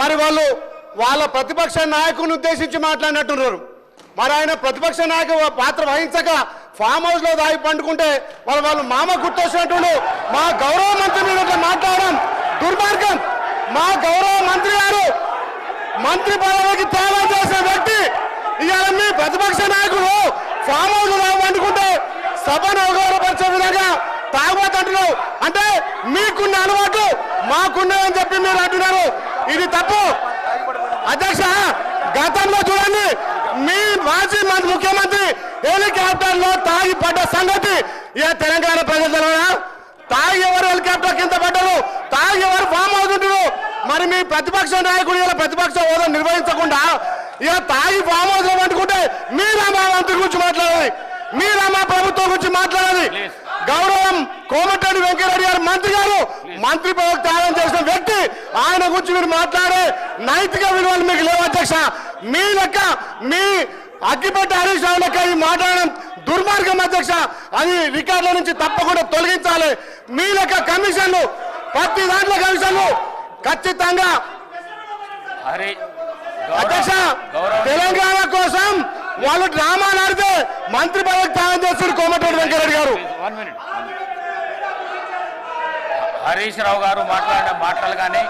మరి వాళ్ళు వాళ్ళ ప్రతిపక్ష నాయకుని ఉద్దేశించి మాట్లాడినట్టున్నారు. మరి ఆయన ప్రతిపక్ష నాయకు పాత్ర వహించక ఫామ్ హౌస్లో దాగి పండుకుంటే వాళ్ళు వాళ్ళు మామ గుర్తొచ్చినట్టు మా గౌరవ మంత్రి మీద మాట్లాడడం దుర్మార్గం. మా గౌరవ మంత్రి గారు మంత్రి పదవికి త్యాగం చేసిన వ్యక్తి. ఇవాళ మీ ప్రతిపక్ష నాయకుడు ఫామ్ హౌస్లో పండుకుంటే సభను అవగౌరవపరిచే విధంగా తాగబోతుంటున్నావు అంటే మీకున్న అలవాటు మాకున్నదని చెప్పి మీరు అంటున్నారు. ఇది తప్పు. అధ్యక్ష గతంలో చూడండి మీ మాజీ మంత్రి ముఖ్యమంత్రి హెలికాప్టర్లో తాగి పడ్డ సంగతి ఇక తెలంగాణ ప్రజలు తాగి ఎవరు హెలికాప్టర్ కింద పడ్డరు తాగి ఎవరు ఫామ్ అవుతుంటారు మరి మీ ప్రతిపక్ష నాయకుడు ఇలా ప్రతిపక్ష హోదా నిర్వహించకుండా ఇక తాగి ఫామ్ హౌస్ అనుకుంటే పట్టుకుంటే మీరా మా మంత్రి గురించి మాట్లాడాలి. మీరా మా ప్రభుత్వం గురించి మాట్లాడాలి. గౌరవం కోమటిరెడ్డి వెంకటరెడ్డి గారు మంత్రి గారు మంత్రి పదవి త్యాగం చేసిన వ్యక్తి ఆయన గురించి మీరు మాట్లాడే నైతిక విలువలు మీకు లేవు అధ్యక్ష. మీ లెక్క మీ అగ్గిపెట్టి హరీష్ రావు లెక్క ఈ మాట్లాడడం దుర్మార్గం అధ్యక్ష. అది రికార్డుల నుంచి తప్పకుండా తొలగించాలి. మీ లెక్క కమిషన్లు ప్రతి దాంట్లో కమిషన్లు ఖచ్చితంగా అధ్యక్ష తెలంగాణ కోసం వాళ్ళు డ్రామాలు ఆడితే మంత్రి పదవి త్యాగం చేస్తారు కోమటిరెడ్డి వెంకటరెడ్డి గారు. హరీష్ రావు గారు మాట్లాడిన మాటలు కానీ